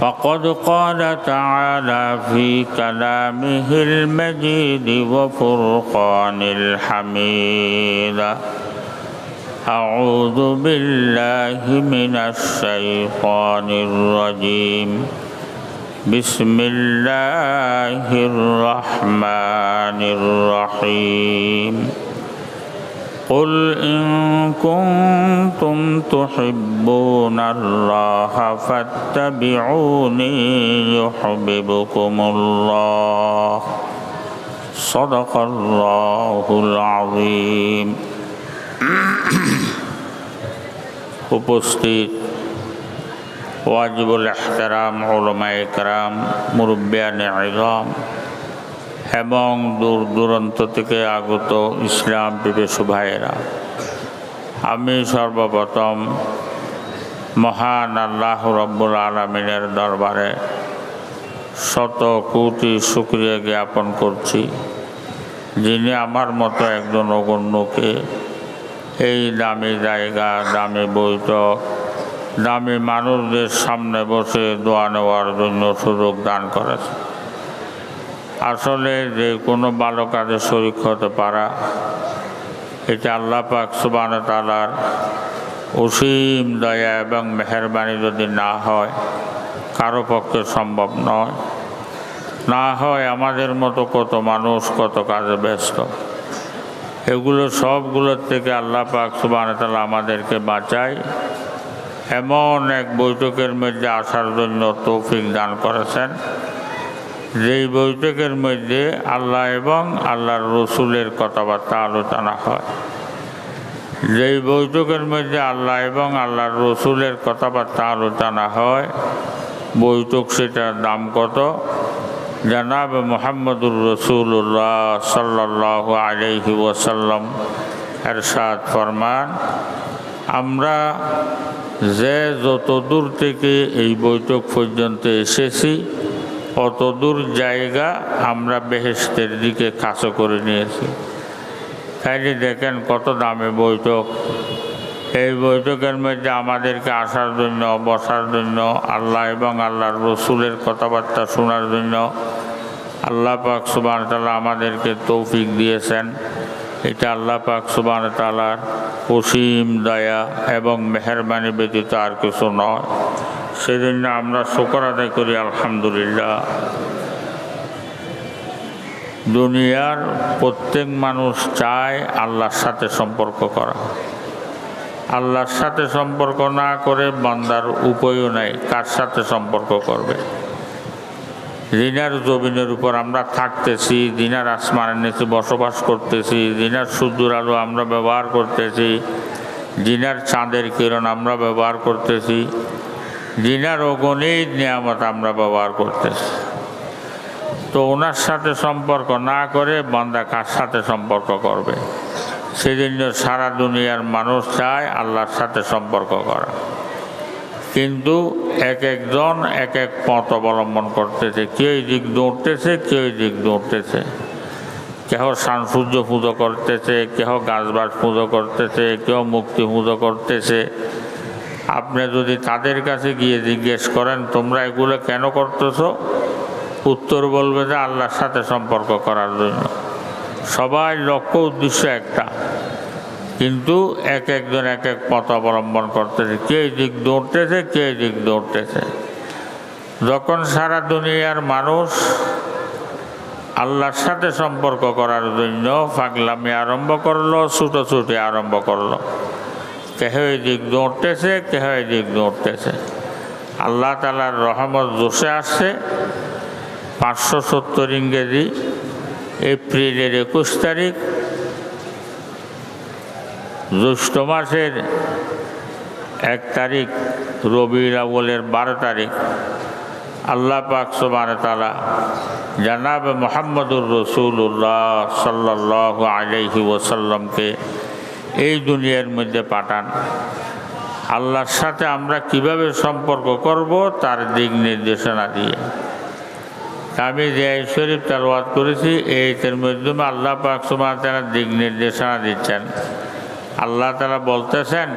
فقد قال تعالى في كلامه المجيد وفرقان الحميد. أعوذ بالله من الشيطان الرجيم. بسم الله الرحمن الرحيم. قل إن كنتم تحبون الله فاتبعوني يحببكم الله صدق الله العظيم উপস্থিত ওয়াজিবুল এহতারাম ওলমায় একরাম মুরব্বিয়ান ইজম এবং দূর দূরান্ত থেকে আগত ইসলাম বিবেশ ভাইয়েরা, আমি সর্বপ্রথম মহান আল্লাহ রব্বুল আলমিনের দরবারে শত কোটি শুক্রিয়া জ্ঞাপন করছি, যিনি আমার মতো একজন অগণ্যকে এই দামি জায়গা, দামি বৈঠক দামি মানুষদের সামনে বসে দোয়া নেওয়ার জন্য সুযোগ দান করেছে আসলে যে কোনো ভালো কাজে শরিক হতে পারা, এটা আল্লাহ পাক সুবান তালার অসীম দয়া এবং মেহরবানি যদি না হয়, কারও পক্ষে সম্ভব নয়। না হয় আমাদের মতো কত মানুষ কত কাজে ব্যস্ত। এগুলো সবগুলোর থেকে আল্লাহ পাক সুবান তালা আমাদেরকে বাঁচায়। এমন এক বৈঠকের মধ্যে আসার জন্য তৌফিক দান করেছেন। যেই বৈঠকের মধ্যে আল্লাহ এবং আল্লাহর রসুলের কথাবার্তা আলোচনা হয়। যেই বৈঠকের মধ্যে আল্লাহ এবং আল্লাহর রসুলের কথাবার্তা আলোচনা হয়, বৈঠক সেটার দাম কত? জানাব মোহাম্মদুর রসুল্লাহ সাল্লাহ আলহি ওয়াসাল্লাম এরশাদ ফরমান, আমরা যে যত দূর থেকে এই বৈঠক পর্যন্ত এসেছি অত দূর জায়গা আমরা বেহেস্তের দিকে কাছো করে নিয়েছি। তাইলে দেখেন কত দামে বৈঠক। এই বৈঠকের মধ্যে আমাদেরকে আসার জন্য, বসার জন্য, আল্লাহ এবং আল্লাহর রসুলের কথাবার্তা শোনার জন্য আল্লাহ পাক সুবান তালা আমাদেরকে তৌফিক দিয়েছেন। এটা আল্লাহ পাক সুবান তালার অসীম দয়া এবং মেহরবানি ব্যতীত আর কিছু নয়। সেজন্য আমরা শোকর আদায় করি, আলহামদুলিল্লাহ। দুনিয়ার প্রত্যেক মানুষ চায় আল্লাহর সাথে সম্পর্ক করা। আল্লাহর সাথে সম্পর্ক না করে বান্দার উপায়ও নাই, কার সাথে সম্পর্ক করবে? দিনার জমিনের উপর আমরা থাকতেছি, দিনার আসমানের নিচে বসবাস করতেছি, দিনার সূর্যের আলো আমরা ব্যবহার করতেছি, দিনার চাঁদের কিরণ আমরা ব্যবহার করতেছি। দিনার অগণিত নিয়ামত আমরা ব্যবহার করতেছি। তো ওনার সাথে সম্পর্ক না করে বান্দা কার সাথে সম্পর্ক করবে? সেজন্য সারা দুনিয়ার মানুষ চায় আল্লাহর সাথে সম্পর্ক করা। কিন্তু এক একজন এক এক পথ অবলম্বন করতেছে। কেউ দিক দৌড়তেছে কেউ এই দিক দৌড়তেছে কেহ সূর্য পুজো করতেছে, কেহ গাছবাস পুজো করতেছে কেউ মুক্তি পুজো করতেছে। আপনি যদি তাদের কাছে গিয়ে জিজ্ঞেস করেন, তোমরা এগুলো কেন করতেছো? উত্তর বলবে যে আল্লাহর সাথে সম্পর্ক করার জন্য। সবাই লক্ষ্য উদ্দেশ্য একটা, কিন্তু এক একজন এক এক পথ অবলম্বন করতেছে। কে দিক দৌড়তেছে, কে দিক দৌড়তেছে। যখন সারা দুনিয়ার মানুষ আল্লাহর সাথে সম্পর্ক করার জন্য ফাগলামি আরম্ভ করল, ছুটোছুটি আরম্ভ করল। কেহ দিক দৌড়তেছে কেহ দিক দৌড়তেছে আল্লাহ তালার রহমত জোশে আসছে। পাঁচশো সত্তর ইংরেজি, এপ্রিলের একুশ তারিখ। জ্যৈষ্ঠ মাসের এক তারিখ রবি আউলের বারো তারিখ। আল্লাহ পাক সোবান তালা জানাব মোহাম্মদুর রসুল্লাহ সাল্লাহ আলহি ওসাল্লামকে এই দুনিয়ার মধ্যে পাঠান। আল্লাহর সাথে আমরা কীভাবে সম্পর্ক করব তার দিক নির্দেশনা দিয়ে। আমি যে শরীফ তালবাদ করেছি এইটার মাধ্যমে আল্লাহ পাক তারা দিক নির্দেশনা দিচ্ছেন। আল্লাহ তারা বলতেছেন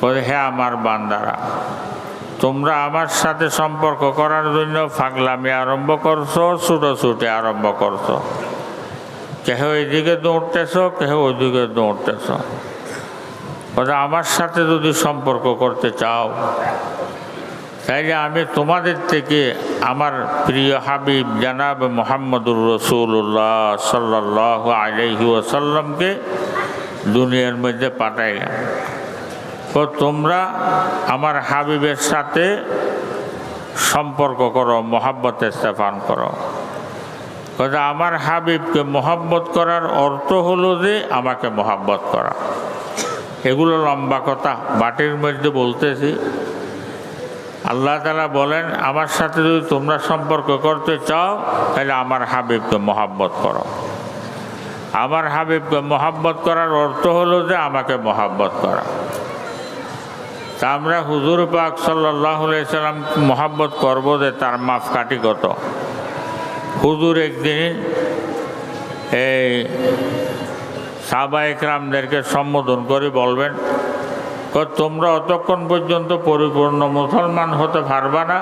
বলে হ্যাঁ আমার বান্দারা, তোমরা আমার সাথে সম্পর্ক করার জন্য ফাগলামি আরম্ভ করছ, ছুটোছুটি আরম্ভ করছ। কেহ এইদিকে দৌড়তেছ, কেহ ওইদিকে দৌড়তেছ। বলে আমার সাথে যদি সম্পর্ক করতে চাও, তাইলে আমি তোমাদের থেকে আমার প্রিয় হাবিব জানাব মোহাম্মদুর রসুল্লাহ সাল্লাহ আলহি ওসাল্লামকে দুনিয়ার মধ্যে পাঠাইলাম তো তোমরা আমার হাবিবের সাথে সম্পর্ক করো মহাব্বত স্থাপন করো। কথা আমার হাবিবকে মহাব্বত করার অর্থ হলো যে আমাকে মহাব্বত করা। এগুলো লম্বা কথা বাটির মধ্যে বলতেছি। আল্লাহ তালা বলেন, আমার সাথে যদি তোমরা সম্পর্ক করতে চাও, তাহলে আমার হাবিবকে মহাব্বত করো। আমার হাবিবকে মহাব্বত করার অর্থ হলো যে আমাকে মহাব্বত করা। তা আমরা হুজুর পাক সাল্লাহ সাল্লাম মহাব্বত করব যে তার মাফ কাটি কত? হুজুর একদিন এই সাবা একরামদেরকে সম্বোধন করে বলবেন তোমরা অতক্ষণ পর্যন্ত পরিপূর্ণ মুসলমান হতে পারবা না।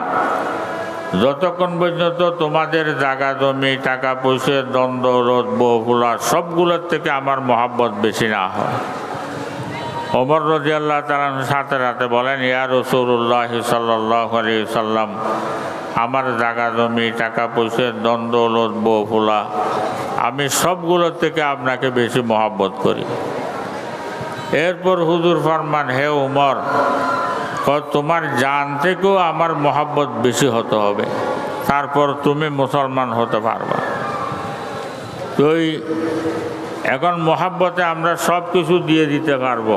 যতক্ষণ পর্যন্ত তোমাদের জায়গা, জমি, টাকা পয়সা, দ্বন্দ্ব, রোদ বহুলা সবগুলোর থেকে আমার মহাব্বত বেশি না হয়। ওমর রজি আল্লাহ তালান সাথে রাতে বলেন, ইয়া রসুল্লাহ সাল্লাহ আলী সাল্লাম আমার জায়গা জমি, টাকা পয়সা, দ্বন্দ্ব লোদ বহুলা আমি সবগুলোর থেকে আপনাকে বেশি মহাব্বত করি। এরপর হুজুর ফরমান, হে উমর তোমার জান থেকেও আমার মহাব্বত বেশি হতে হবে। তারপর তুমি মুসলমান হতে পারবা। তুই এখন মহাব্বতে আমরা সব কিছু দিয়ে দিতে পারব।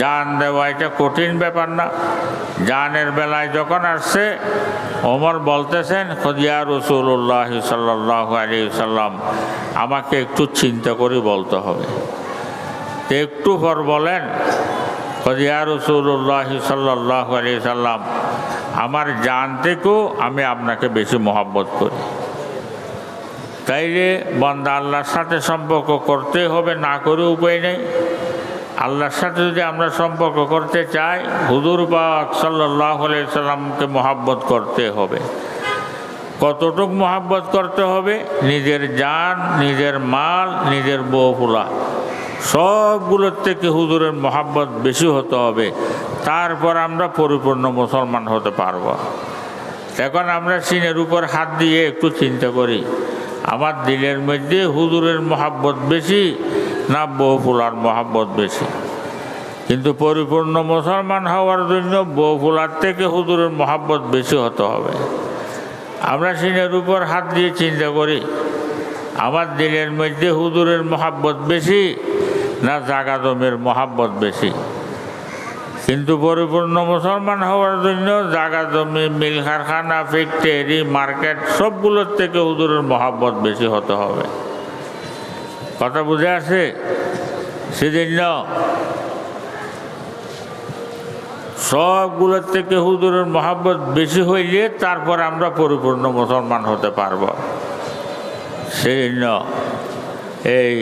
জান দেওয়া এটা কঠিন ব্যাপার না। জানের বেলায় যখন আসছে, ওমর বলতেছেন, খদিয়া রসুল্লাহ সাল্লাহ আলী সাল্লাম, আমাকে একটু চিন্তা করে বলতে হবে। একটু পর বলেন, খদিয়া রসুল্লাহ সাল্লাহ আলী সাল্লাম, আমার জান থেকেও আমি আপনাকে বেশি মহাব্বত করি। তাইলে বন্দা আল্লাহর সাথে সম্পর্ক করতে হবে, না করে উপায় নেই। আল্লাহর সাথে যদি আমরা সম্পর্ক করতে চাই, হুজুর পাক সাল্লাহ সাল্লামকে মহাব্বত করতে হবে। কতটুক মহাব্বত করতে হবে? নিজের জান, নিজের মাল, নিজের বউ ফুলা সবগুলোর থেকে হুজুরের মহাব্বত বেশি হতে হবে। তারপর আমরা পরিপূর্ণ মুসলমান হতে পারব। এখন আমরা সিনের উপর হাত দিয়ে একটু চিন্তা করি। আমার দিলের মধ্যে হুজুরের মহাব্বত বেশি না বউ ফুলার মহাব্বত বেশি। কিন্তু পরিপূর্ণ মুসলমান হওয়ার জন্য বউ ফুলার থেকে হুজুরের মহাব্বত বেশি হতে হবে। আমরা সিনের উপর হাত দিয়ে চিন্তা করি, আমার দিনের মধ্যে হুজুরের মহাব্বত বেশি না জাগা জমির মহাব্বত বেশি? কিন্তু পরিপূর্ণ মুসলমান হওয়ার জন্য জাগা জমি মিল কারখানা, ফ্যাক্টরি, মার্কেট, সবগুলোর থেকে হুজুরের মহাব্বত বেশি হতে হবে। কথা বুঝে আছে সেজন্য সবগুলোর থেকে হুজুরের মহাব্বত বেশি হইলে তারপর আমরা পরিপূর্ণ মুসলমান হতে পারব। সেজন্য এই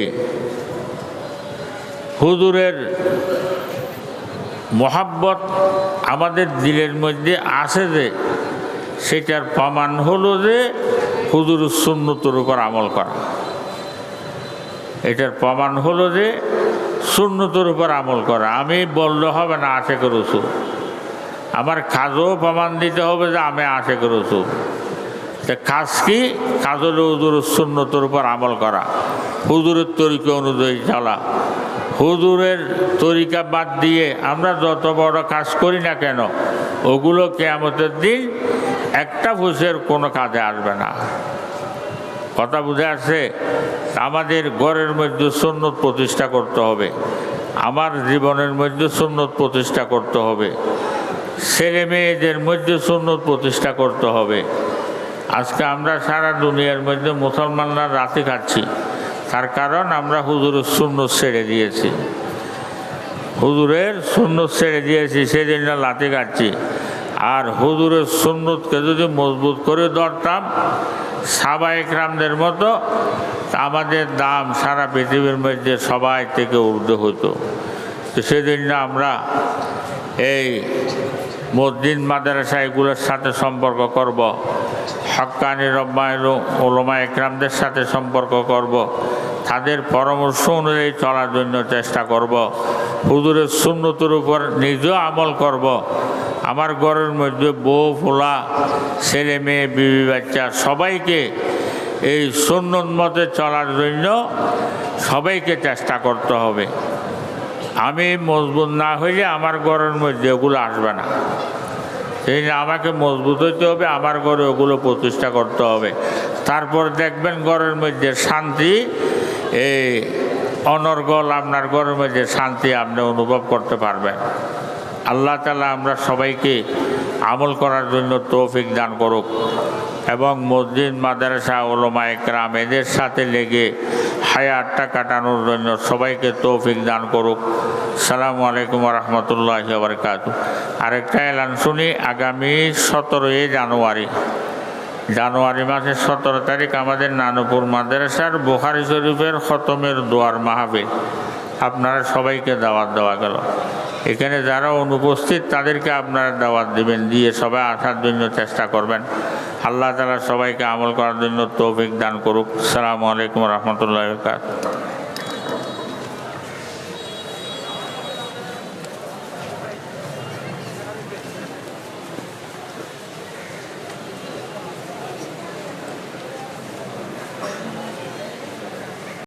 হুজুরের মহাব্বত আমাদের দিলের মধ্যে আছে যে, সেটার প্রমাণ হলো যে হুজুর সুন্নতর উপর আমল করা। এটার প্রমাণ হলো যে সুন্নতর উপর আমল করা। আমি বললে হবে না আশে করছু আমার কাজও প্রমাণ দিতে হবে যে আমি আশে করছু তা কাজ কি? কাজ হলো হুজুর সুন্নতর উপর আমল করা। হুজুরের তরিকা অনুযায়ী চলা। হুজুরের তরিকা বাদ দিয়ে আমরা যত বড় কাজ করি না কেন, ওগুলো কেয়ামতের দিন একটা ফুসের কোনো কাজে আসবে না। কথা বুঝে আসছে? আমাদের ঘরের মধ্যে সুন্নত প্রতিষ্ঠা করতে হবে। আমার জীবনের মধ্যে সুন্নত প্রতিষ্ঠা করতে হবে। ছেলে মেয়েদের মধ্যে সুন্নত প্রতিষ্ঠা করতে হবে। আজকে আমরা সারা দুনিয়ার মধ্যে মুসলমানরা রাতে খাচ্ছি। তার কারণ আমরা হুজুরের শূন্য ছেড়ে দিয়েছি। হুজুরের সুন্নত ছেড়ে দিয়েছি সেজন্য লাঠি কাটছি আর হুজুরের সুন্নতকে যদি মজবুত করে ধরতাম সাবাইক রামদের মতো আমাদের দাম সারা পৃথিবীর মধ্যে সবাই থেকে ঊর্ধ্ব হতো। তো সেজন্য আমরা এই মসজিদ মাদ্রাসা এগুলোর সাথে সম্পর্ক করব হক্কানি রব্বায়ন ওলমা একরামদের সাথে সম্পর্ক করব, তাদের পরামর্শ অনুযায়ী চলার জন্য চেষ্টা করব, হুজুরের সুন্নতের উপর নিজেও আমল করব আমার ঘরের মধ্যে বউ, ফোলা, ছেলে মেয়ে, বিবি বাচ্চা সবাইকে এই সুন্নত মতে চলার জন্য সবাইকে চেষ্টা করতে হবে। আমি মজবুত না হইলে আমার ঘরের মধ্যে ওগুলো আসবে না। সেই জন্য আমাকে মজবুত হইতে হবে, আমার ঘরে ওগুলো প্রতিষ্ঠা করতে হবে। তারপর দেখবেন ঘরের মধ্যে শান্তি, এই অনর্গল আপনার ঘরের মধ্যে শান্তি আপনি অনুভব করতে পারবেন। আল্লাহ তালা আমরা সবাইকে আমল করার জন্য তৌফিক দান করুক এবং মসজিদ, মাদ্রাসা, ওলমা একরাম এদের সাথে লেগে হায়াতটা কাটানোর জন্য সবাইকে তৌফিক দান করুক। সালামু আলাইকুম রহমতুল্লাহ বরকাত। আরেকটা এলান শুনি, আগামী সতেরোই জানুয়ারি জানুয়ারি মাসের সতেরো তারিখ আমাদের নানুপুর মাদ্রাসার বুখারি শরীফের খতমের দোয়ার মাহফিল। আপনারা সবাইকে দাওয়াত দেওয়া গেল। এখানে যারা অনুপস্থিত, তাদেরকে আপনারা দাওয়াত দিবেন, দিয়ে সবাই আসার জন্য চেষ্টা করবেন। আল্লাহ তালা সবাইকে আমল করার জন্য তৌফিক দান করুক। সালামু আলাইকুম রহমতুল্লাহ